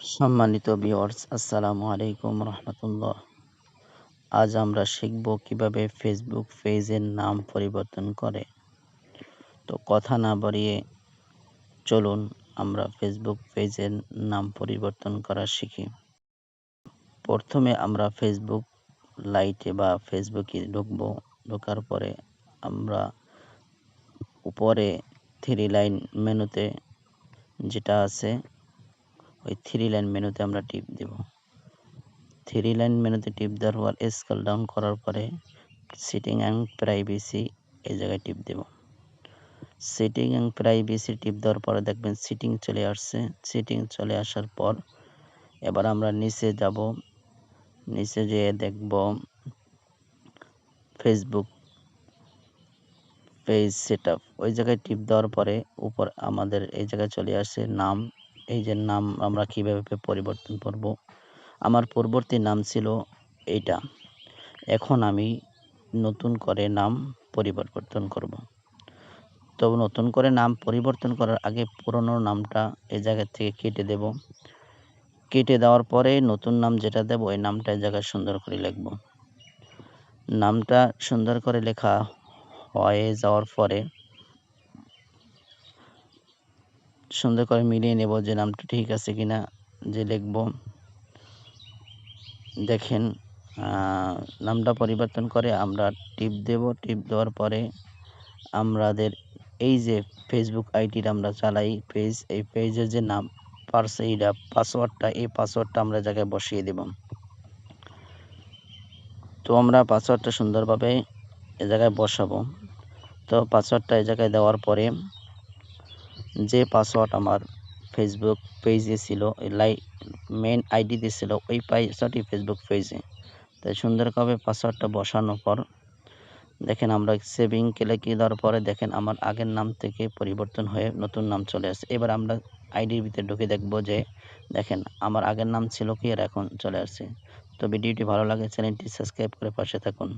সম্মানিত ভিউয়ার্স আসসালামু আলাইকুম রহমতুল্লাহ। আজ আমরা শিখব কীভাবে ফেসবুক পেজের নাম পরিবর্তন করে। তো কথা না বাড়িয়ে চলুন আমরা ফেসবুক পেজের নাম পরিবর্তন করা শিখি। প্রথমে আমরা ফেসবুক লাইটে বা ফেসবুকে ঢুকবো। ঢোকার পরে আমরা উপরে থ্রি লাইন মেনুতে যেটা আছে ওই থ্রি লাইন মেনুতে আমরা টিপ দেব। থ্রি লাইন মেনুতে টিপ দেওয়ার পর স্কেল ডাউন করার পরে সিটিং অ্যান্ড প্রাইভেসি এই জায়গায় টিপ দেব। সিটিং অ্যান্ড প্রাইভেসি টিপ দেওয়ার পরে দেখবেন সিটিং চলে আসছে। সিটিং চলে আসার পর এবার আমরা নিচে যাব। নিচে যেয়ে দেখব ফেসবুক পেজ সেট ওই জায়গায় টিপ দেওয়ার পরে উপর আমাদের এই জায়গায় চলে আসে নাম। এই যে নাম আমরা কীভাবে পরিবর্তন করব? আমার পূর্ববর্তী নাম ছিল এইটা। এখন আমি নতুন করে নাম পরিবর্তন করব। তো নতুন করে নাম পরিবর্তন করার আগে পুরনো নামটা এই জায়গা থেকে কেটে দেব। কেটে দেওয়ার পরে নতুন নাম যেটা দেব, ওই নামটা এই জায়গায় সুন্দর করে লিখব। নামটা সুন্দর করে লেখা হয়ে যাওয়ার পরে সুন্দর করে মিলিয়ে নেব যে নামটা ঠিক আছে কিনা, যে লিখব। দেখেন নামটা পরিবর্তন করে আমরা টিপ দেব। টিপ দেওয়ার পরে আমাদের এই যে ফেসবুক আইডিটা আমরা চালাই, পেজ, এই পেজের যে নাম, পার্স এইটা পাসওয়ার্ডটা, এই পাসওয়ার্ডটা আমরা জায়গায় বসিয়ে দেব। তো আমরা পাসওয়ার্ডটা সুন্দরভাবে এ জায়গায় বসাবো। তো পাসওয়ার্ডটা এই জায়গায় দেওয়ার পরে যে পাসওয়ার্ড আমার ফেসবুক পেজে ছিল লাই মেন আইডিতে ছিল, ওই পাসওয়ার্ডই ফেসবুক পেজে তাই সুন্দরভাবে পাসওয়ার্ডটা বসানোর পর দেখেন আমরা সেভিং ক্লিক দেওয়ার পরে দেখেন আমার আগের নাম থেকে পরিবর্তন হয়ে নতুন নাম চলে আসে। এবার আমরা আইডির ভিতরে ঢুকে দেখব যে দেখেন আমার আগের নাম ছিল কি আর এখন চলে আসছে তো ভিডিওটি ভালো লাগে, চ্যানেলটি সাবস্ক্রাইব করে পাশে থাকুন।